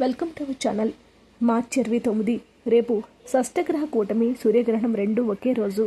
Welcome to our channel. మార్చి ఇరవై తొమ్మిది. రేపు షష్టగ్రహ కూటమి సూర్యగ్రహణం రెండు ఒకే రోజు.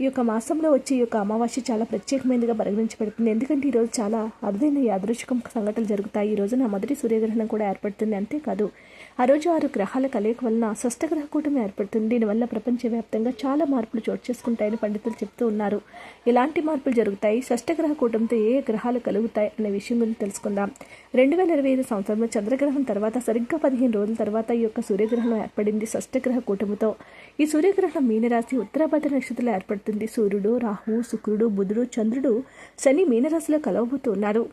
ఈ యొక్క మాసంలో వచ్చే ఈ యొక్క అమావాస్య చాలా ప్రత్యేకమైనదిగా పరిగణించబడుతుంది. ఎందుకంటే ఈరోజు చాలా అరుదైన యాదృచ్ఛికం సంఘటనలు జరుగుతాయి. ఈ రోజున మొదటి సూర్యగ్రహణం కూడా ఏర్పడుతుంది. అంతేకాదు ఆ రోజు ఆరు గ్రహాల కలయిక వలన షష్టగ్రహ కూటమి ఏర్పడుతుంది. దీనివల్ల ప్రపంచవ్యాప్తంగా చాలా మార్పులు చోటు చేసుకుంటాయని పండితులు చెప్తూ ఉన్నారు. ఎలాంటి మార్పులు జరుగుతాయి? షష్టగ్రహ కూటమితో ఏ గ్రహాలు కలుగుతాయి అనే విషయం గురించి తెలుసుకుందాం. రెండు వేల ఇరవై ఐదు సంవత్సరంలో చంద్రగ్రహం తర్వాత సరిగ్గా పదిహేను రోజుల తర్వాత ఈ యొక్క సూర్యగ్రహణం ఏర్పడింది షష్టగ్రహ కూటమితో. ఈ సూర్యగ్రహణం మీనరాశి ఉత్తరాభద్ర నక్షత్రంలో ఏర్పడుతుంది సూర్యుడు రాహువు శుక్రుడు బుధుడు చంద్రుడు శని మీనరాశిలో కలవబోతున్నారు.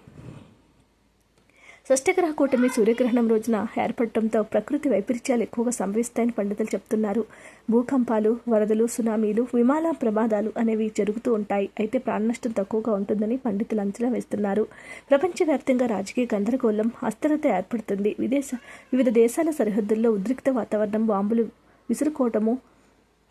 షష్టగ్రహ కూటమి సూర్యగ్రహణం రోజున ఏర్పడటంతో ప్రకృతి వైపరీత్యాలు ఎక్కువగా సంభవిస్తాయని పండితులు చెప్తున్నారు. భూకంపాలు వరదలు సునామీలు విమాన ప్రమాదాలు అనేవి జరుగుతూ ఉంటాయి. అయితే ప్రాణ నష్టం తక్కువగా ఉంటుందని పండితులు అంచనా వేస్తున్నారు. ప్రపంచవ్యాప్తంగా రాజకీయ గందరగోళం అస్థిరత ఏర్పడుతుంది. విదేశ వివిధ దేశాల సరిహద్దుల్లో ఉద్రిక్త వాతావరణం బాంబులు విసురుకోవటము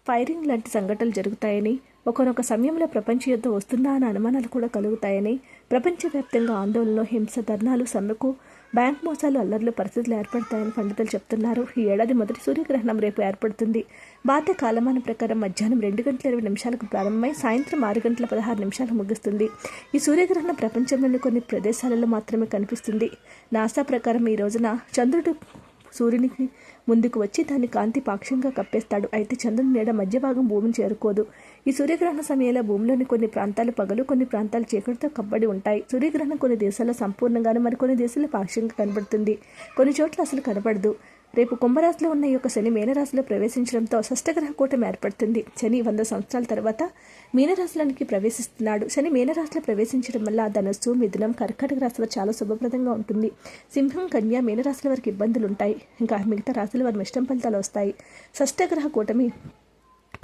ఫైరింగ్ లాంటి సంఘటనలు జరుగుతాయని ఒకనొక సమయంలో ప్రపంచ యుద్ధం వస్తుందా అనే అనుమానాలు కూడా కలుగుతాయని ప్రపంచవ్యాప్తంగా ఆందోళనలు హింస ధర్నాలు సమ్మెకు బ్యాంక్ మోసాలు అల్లర్లు పరిస్థితులు ఏర్పడతాయని పండితులు చెప్తున్నారు. ఈ ఏడాది మొదటి సూర్యగ్రహణం రేపు ఏర్పడుతుంది. భారత కాలమానం ప్రకారం మధ్యాహ్నం రెండు గంటల ఇరవై నిమిషాలకు ప్రారంభమై సాయంత్రం ఆరు గంటల పదహారు నిమిషాలకు ముగుస్తుంది. ఈ సూర్యగ్రహణం ప్రపంచంలోని కొన్ని ప్రదేశాలలో మాత్రమే కనిపిస్తుంది. నాసా ప్రకారం ఈ రోజున చంద్రుడు సూర్యునికి ముందుకు వచ్చి దాని కాంతి పాక్షంగా కప్పేస్తాడు. అయితే చంద్రుని నీడ మధ్య భాగం భూమిని చేరుకోదు. ఈ సూర్యగ్రహణ సమయంలో భూమిలోని కొన్ని ప్రాంతాలు పగలు కొన్ని ప్రాంతాలు చీకటితో కప్పబడి ఉంటాయి. సూర్యగ్రహణం కొన్ని దేశాల్లో సంపూర్ణంగాను మరికొన్ని దేశాల్లో పాక్షంగా కనబడుతుంది. కొన్ని చోట్ల అసలు కనబడదు. రేపు కుంభరాశిలో ఉన్న ఈ యొక్క శని మీనరాశిలో ప్రవేశించడంతో షష్టగ్రహ కూటమి ఏర్పడుతుంది. శని వంద సంవత్సరాల తర్వాత మీనరాశిలోనికి ప్రవేశిస్తున్నాడు. శని మీనరాశిలో ప్రవేశించడం వల్ల ధనస్సు మిథునం కర్కాటక రాశిలో చాలా శుభప్రదంగా ఉంటుంది. సింహం కన్య మీనరాశుల వారికి ఇబ్బందులు ఉంటాయి ఇంకా మిగతా రాశుల వారి ఇష్టం ఫలితాలు వస్తాయి. షష్టగ్రహ కూటమి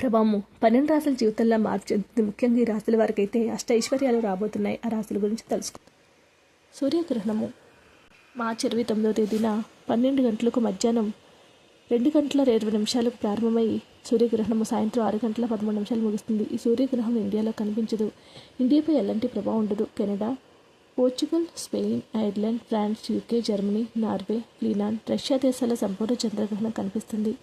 ప్రభావము పన్నెండు రాశుల జీవితంలో మార్చింది ముఖ్యంగా ఈ రాశుల వారికి అయితే అష్ట ఐశ్వర్యాలు రాబోతున్నాయి. ఆ రాశుల గురించి తెలుసుకో సూర్యగ్రహణము మార్చి ఇరవై తొమ్మిదో తేదీన పన్నెండు గంటలకు మధ్యాహ్నం రెండు గంటల ఇరవై నిమిషాలకు ప్రారంభమై సూర్యగ్రహణము సాయంత్రం ఆరు గంటల పదమూడు నిమిషాలు ముగుస్తుంది. ఈ సూర్యగ్రహం ఇండియాలో కనిపించదు. ఇండియాపై ఎలాంటి ప్రభావం ఉండదు. Canada Portugal Spain Ireland France UK Germany Norway Finland Russia దేశాల సంపూర్ణ చంద్రగ్రహణం కనిపిస్తుంది.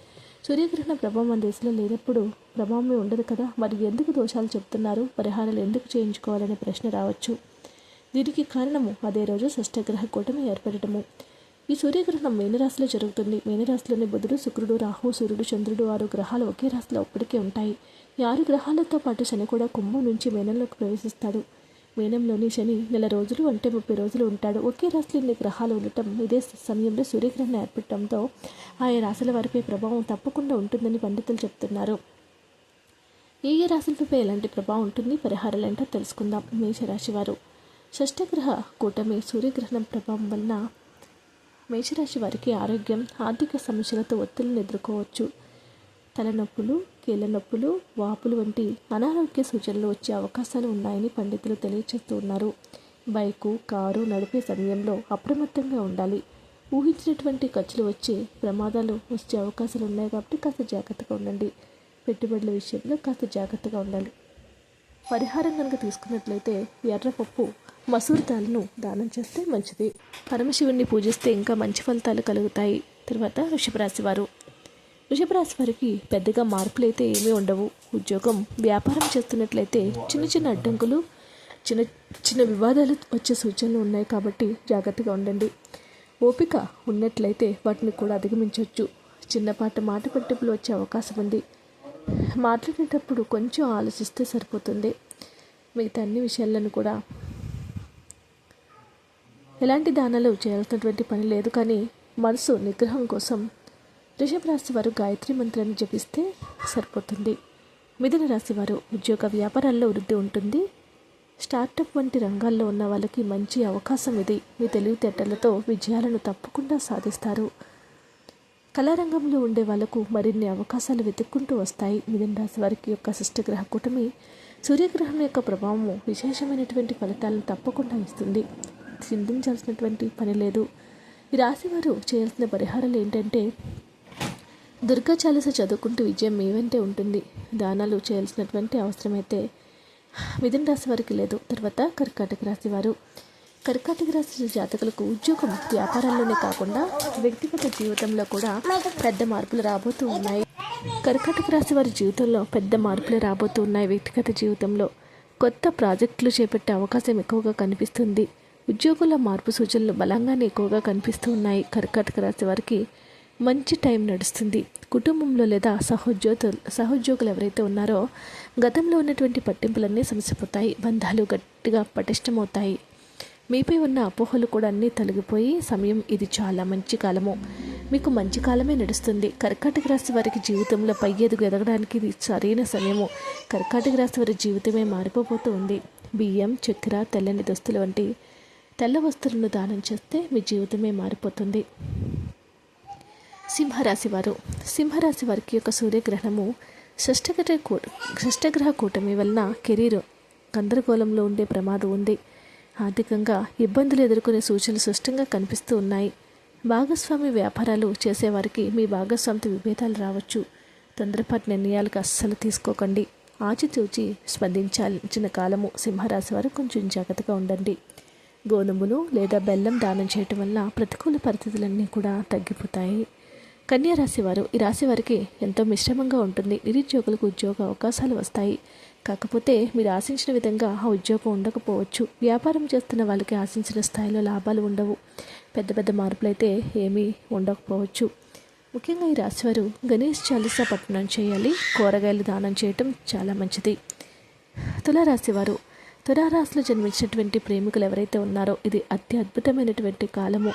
సూర్యగ్రహణ ప్రభావం మన దేశంలో లేనప్పుడు ప్రభావమే ఉండదు కదా? మరి ఎందుకు దోషాలు చెప్తున్నారు? పరిహారాలు ఎందుకు చేయించుకోవాలనే ప్రశ్న రావచ్చు. దీనికి కారణము అదే రోజు షష్టగ్రహ కూటమి ఏర్పడటము. ఈ సూర్యగ్రహణం మేనరాశిలో జరుగుతుంది. మేనరాశిలోని బుధుడు శుక్రుడు రాహు సూర్యుడు చంద్రుడు ఆరు గ్రహాలు ఒకే రాశిలో అప్పటికే ఉంటాయి. ఈ ఆరు గ్రహాలతో పాటు శని కూడా కుంభం నుంచి మేనంలోకి ప్రవేశిస్తాడు. మేనంలోని శని నెల రోజులు అంటే ముప్పై రోజులు ఉంటాడు. ఒకే రాశిలో ఇన్ని గ్రహాలు ఉండటం ఇదే సమయంలో సూర్యగ్రహణం ఏర్పడటంతో ఆయా రాశుల వారిపై ప్రభావం తప్పకుండా ఉంటుందని పండితులు చెప్తున్నారు. ఏ ఏ రాశులపై ఎలాంటి ప్రభావం ఉంటుంది? పరిహారాలు ఏంటో తెలుసుకుందాం. మేషరాశి వారు. షష్టగ్రహ కూటమి సూర్యగ్రహణం ప్రభావం వలన మేషరాశి వారికి ఆరోగ్యం ఆర్థిక సమస్యలతో ఒత్తిడిని ఎదుర్కోవచ్చు. తలనొప్పులు కీళ్ళ నొప్పులు వాపులు వంటి అనారోగ్య సూచనలు వచ్చే అవకాశాలు ఉన్నాయని పండితులు తెలియజేస్తూ ఉన్నారు. బైకు కారు నడిపే సమయంలో అప్రమత్తంగా ఉండాలి. ఊహించినటువంటి ఖర్చులు వచ్చే ప్రమాదాలు వచ్చే అవకాశాలు ఉన్నాయి కాబట్టి కాస్త జాగ్రత్తగా ఉండండి. పెట్టుబడుల విషయంలో కాస్త జాగ్రత్తగా ఉండాలి. పరిహారం కనుక తీసుకున్నట్లయితే ఎర్రపప్పు మసూర్ దాల్ను దానం చేస్తే మంచిది. పరమశివుణ్ణి పూజిస్తే ఇంకా మంచి ఫలితాలు కలుగుతాయి. తర్వాత వృషభరాశి వారు. వృషభరాశి వారికి పెద్దగా మార్పులు అయితే ఏమీ ఉండవు. ఉద్యోగం వ్యాపారం చేస్తున్నట్లయితే చిన్న చిన్న అడ్డంకులు చిన్న చిన్న వివాదాలు వచ్చే సూచనలు ఉన్నాయి కాబట్టి జాగ్రత్తగా ఉండండి. ఓపిక ఉన్నట్లయితే వాటిని కూడా అధిగమించవచ్చు. చిన్నపాటి మాట పట్టింపులు వచ్చే అవకాశం ఉంది. మాట్లాడేటప్పుడు కొంచెం ఆలోచిస్తే సరిపోతుంది. మిగతా అన్ని విషయాలను కూడా ఎలాంటి దానాలు చేయాల్సినటువంటి పని లేదు కానీ మనసు నిగ్రహం కోసం వృషభ రాశి వారు గాయత్రి మంత్రాన్ని జపిస్తే సరిపోతుంది. మిథున రాశి వారు ఉద్యోగ వ్యాపారాల్లో వృద్ధి ఉంటుంది. స్టార్టప్ వంటి రంగాల్లో ఉన్న వాళ్ళకి మంచి అవకాశం ఇది. మీ తెలివితేటలతో విజయాలను తప్పకుండా సాధిస్తారు. కళారంగంలో ఉండే వాళ్ళకు మరిన్ని అవకాశాలు వెతుక్కుంటూ వస్తాయి. మిథున రాశి వారికి యొక్క శిష్టగ్రహ కూటమి సూర్యగ్రహం యొక్క ప్రభావము విశేషమైనటువంటి ఫలితాలను తప్పకుండా ఇస్తుంది. చింతించాల్సినటువంటి పని లేదు. ఈ చేయాల్సిన పరిహారాలు ఏంటంటే దుర్గా చాలీస చదువుకుంటూ విజయం మీ వెంటే ఉంటుంది. దానాలు చేయాల్సినటువంటి అవసరమైతే మిథున రాశి వారికి లేదు. తర్వాత కర్కాటక రాశి వారు కర్కాటక రాశి జాతకులకు ఉద్యోగం వ్యాపారాల్లోనే కాకుండా వ్యక్తిగత జీవితంలో కూడా పెద్ద మార్పులు రాబోతూ ఉన్నాయి. కర్కాటక రాశి వారి జీవితంలో పెద్ద మార్పులు రాబోతూ ఉన్నాయి వ్యక్తిగత జీవితంలో. కొత్త ప్రాజెక్టులు చేపట్టే అవకాశం ఎక్కువగా కనిపిస్తుంది. ఉద్యోగుల మార్పు సూచనలు బలంగానే ఎక్కువగా కనిపిస్తూ ఉన్నాయి. కర్కాటక రాశి వారికి మంచి టైం నడుస్తుంది. కుటుంబంలో లేదా సహోద్యోగులు సహోద్యోగులు ఎవరైతే ఉన్నారో గతంలో ఉన్నటువంటి పట్టింపులన్నీ సమసిపోతాయి. బంధాలు గట్టిగా పటిష్టమవుతాయి. మీపై ఉన్న అపోహలు కూడా అన్నీ తొలగిపోయి సమయం ఇది చాలా మంచి కాలము. మీకు మంచి కాలమే నడుస్తుంది. కర్కాటక రాశి వారికి జీవితంలో పై ఎదుగు ఎదగడానికి ఇది సరైన సమయము. కర్కాటక రాశి వారి జీవితమే మారిపోతూ ఉంది. బియ్యం చక్కెర తెల్లని దుస్తులు వంటి తెల్ల వస్తువులను దానం చేస్తే మీ జీవితమే మారిపోతుంది. సింహరాశి వారు సింహరాశి వారికి యొక్క సూర్యగ్రహణము షష్టగ్రహ కూ షష్టగ్రహ కూటమి వలన కెరీర్ గందరగోళంలో ఉండే ప్రమాదం ఉంది. ఆర్థికంగా ఇబ్బందులు ఎదుర్కొనే సూచనలు స్పష్టంగా కనిపిస్తూ ఉన్నాయి. భాగస్వామి వ్యాపారాలు చేసేవారికి మీ భాగస్వామితో విభేదాలు రావచ్చు. తొందరపాటు నిర్ణయాలకు అస్సలు తీసుకోకండి. ఆచితూచి స్పందించాల్సిన కాలము సింహరాశి వారు కొంచెం జాగ్రత్తగా ఉండండి. గోధుమలు లేదా బెల్లం దానం చేయటం వల్ల ప్రతికూల పరిస్థితులన్నీ కూడా తగ్గిపోతాయి. కన్యా రాశి వారు ఈ రాశి వారికి ఎంతో మిశ్రమంగా ఉంటుంది. నిరుద్యోగులకు ఉద్యోగ అవకాశాలు వస్తాయి. కాకపోతే మీరు ఆశించిన విధంగా ఆ ఉద్యోగం ఉండకపోవచ్చు. వ్యాపారం చేస్తున్న వాళ్ళకి ఆశించిన స్థాయిలో లాభాలు ఉండవు. పెద్ద పెద్ద మార్పులు అయితే ఏమీ ఉండకపోవచ్చు. ముఖ్యంగా ఈ రాశివారు గణేష్ చాలీసా పట్టణం చేయాలి. కూరగాయలు దానం చేయటం చాలా మంచిది. తులారాశివారు తులారాశిలో జన్మించినటువంటి ప్రేమికులు ఎవరైతే ఉన్నారో ఇది అతి అద్భుతమైనటువంటి కాలము.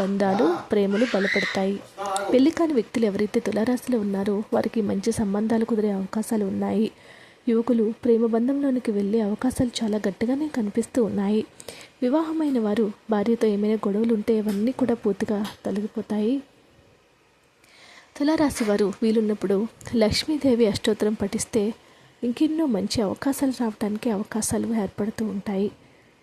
బంధాలు ప్రేమలు బలపడతాయి. పెళ్ళి కాని వ్యక్తులు ఎవరైతే తులారాశిలో ఉన్నారో వారికి మంచి సంబంధాలు కుదిరే అవకాశాలు ఉన్నాయి. యువకులు ప్రేమ బంధంలోనికి వెళ్ళే అవకాశాలు చాలా గట్టిగానే కనిపిస్తూ ఉన్నాయి. వివాహమైన వారు భార్యతో ఏమైనా గొడవలు ఉంటే అవన్నీ కూడా పూర్తిగా తొలగిపోతాయి. తులారాశి వారు వీలున్నప్పుడు లక్ష్మీదేవి అష్టోత్తరం పఠిస్తే ఇంకెన్నో మంచి అవకాశాలు రావడానికి అవకాశాలు ఏర్పడుతూ ఉంటాయి.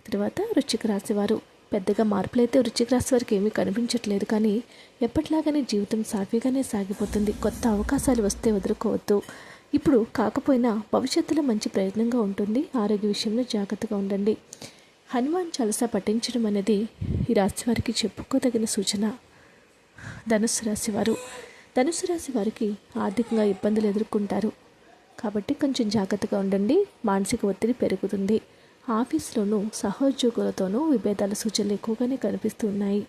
తర్వాత వృశ్చిక రాశి వారు. పెద్దగా మార్పులైతే వృశ్చిక రాశి వారికి ఏమీ కనిపించట్లేదు కానీ ఎప్పటిలాగానే జీవితం సాఫీగానే సాగిపోతుంది. కొత్త అవకాశాలు వస్తే వదులుకోవద్దు. ఇప్పుడు కాకపోయినా భవిష్యత్తులో మంచి ప్రయత్నంగా ఉంటుంది ఆరోగ్య విషయంలో జాగ్రత్తగా ఉండండి. హనుమాన్ చలస పఠించడం అనేది ఈ రాశి వారికి చెప్పుకోదగిన సూచన. ధనుసు రాశి వారు. ధనుసు రాశి వారికి ఆర్థికంగా ఇబ్బందులు ఎదుర్కొంటారు. కాబట్టి కొంచెం జాగ్రత్తగా ఉండండి. మానసిక ఒత్తిడి పెరుగుతుంది. ఆఫీస్లోనూ సహోద్యోగులతోనూ విభేదాల సూచనలు ఎక్కువగానే కనిపిస్తూ ఉన్నాయి.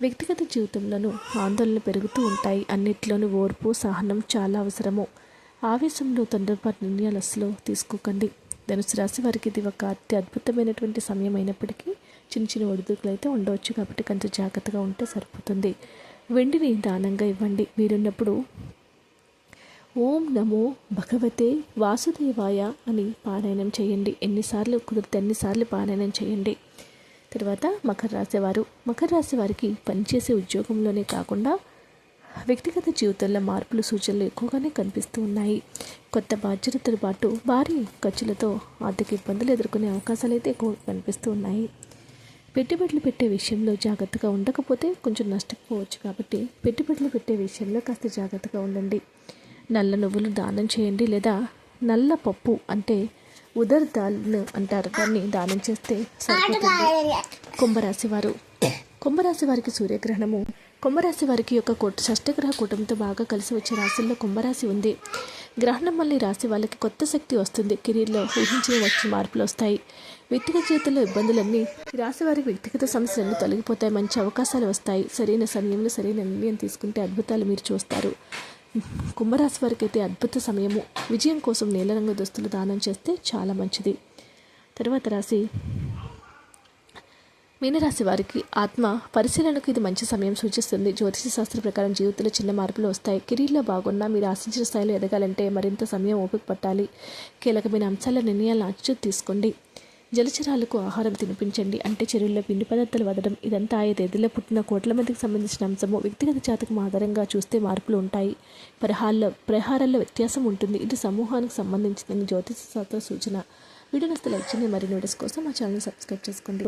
వ్యక్తిగత జీవితంలోనూ ఆందోళనలు పెరుగుతూ ఉంటాయి. అన్నిట్లోనూ ఓర్పు సహనం చాలా అవసరము. ఆవేశంలో తొందరపాటు నిర్ణయాలు అస్సలు తీసుకోకండి. ధనుసు రాశి వారికి ఇది ఒక అతి అద్భుతమైనటువంటి సమయం అయినప్పటికీ చిన్న చిన్న ఒడిదుడుకులు అయితే ఉండవచ్చు. కాబట్టి కొంచెం జాగ్రత్తగా ఉంటే సరిపోతుంది. వెండిని దానంగా ఇవ్వండి. మీరున్నప్పుడు ఓం నమో భగవతే వాసుదేవాయ అని పారాయణం చేయండి. ఎన్నిసార్లు కుదిరితే అన్నిసార్లు పారాయణం చేయండి. తర్వాత మకర రాశి వారు మకర రాశి వారికి పనిచేసే ఉద్యోగంలోనే కాకుండా వ్యక్తిగత జీవితంలో మార్పులు సూచనలు ఎక్కువగానే కనిపిస్తూ ఉన్నాయి. కొత్త బాధ్యతలతో పాటు భారీ ఖర్చులతో ఆర్థిక ఇబ్బందులు ఎదుర్కొనే అవకాశాలు అయితే ఎక్కువ కనిపిస్తూ ఉన్నాయి. పెట్టుబడులు పెట్టే విషయంలో జాగ్రత్తగా ఉండకపోతే కొంచెం నష్టపోవచ్చు కాబట్టి పెట్టుబడులు పెట్టే విషయంలో కాస్త జాగ్రత్తగా ఉండండి. నల్ల నువ్వులు దానం చేయండి లేదా నల్ల పప్పు అంటే ఉదర్ దాల్ను అంటారు. దాన్ని దానం చేస్తే సరిపోతుంది. కుంభరాశి వారు. కుంభరాశి వారికి సూర్యగ్రహణము. కుంభరాశి వారికి యొక్క కోట షష్టగ్రహ కూటమితో బాగా కలిసి వచ్చే రాశుల్లో కుంభరాశి ఉంది. గ్రహణం మళ్ళీ రాశి వాళ్ళకి కొత్త శక్తి వస్తుంది. కెరీర్లో ఊహించిన వచ్చి మార్పులు వస్తాయి. వ్యక్తిగత జీవితంలో ఇబ్బందులన్నీ రాశి వారికి వ్యక్తిగత సమస్యలను తొలగిపోతాయి. మంచి అవకాశాలు వస్తాయి. సరైన సమయంలో సరైన నిర్ణయం తీసుకుంటే అద్భుతాలు మీరు చూస్తారు. కుంభరాశి వారికి అయితే అద్భుత సమయము. విజయం కోసం నీల రంగు దుస్తులు దానం చేస్తే చాలా మంచిది. తర్వాత రాశి. మీనరాశి వారికి ఆత్మ పరిశీలనకు ఇది మంచి సమయం సూచిస్తుంది. జ్యోతిష శాస్త్ర ప్రకారం జీవితంలో చిన్న మార్పులు వస్తాయి. కెరీర్లో బాగున్నా మీరు ఆశించిన స్థాయిలో ఎదగాలంటే మరింత సమయం ఓపిక పట్టాలి. కీలకమైన అంశాల నిర్ణయాలను అచ్చు తీసుకోండి. జలచరాలకు ఆహారం తినిపించండి అంటే చెరువుల్లో పిండి పదార్థాలు వదడం ఇదంతా ఆయా తేదీలో పుట్టిన కోట్ల మందికి సంబంధించిన అంశము. వ్యక్తిగత జాతకం ఆధారంగా చూస్తే మార్పులు ఉంటాయి. పరిహారాల్లో ప్రహారాల్లో వ్యత్యాసం ఉంటుంది. ఇది సమూహానికి సంబంధించిన జ్యోతిష శాస్త్ర సూచన. వీడియో నస్తే లైక్ చేయండి. మరిన్ని వీడియోస్ కోసం మా ఛానల్ సబ్స్క్రైబ్ చేసుకోండి.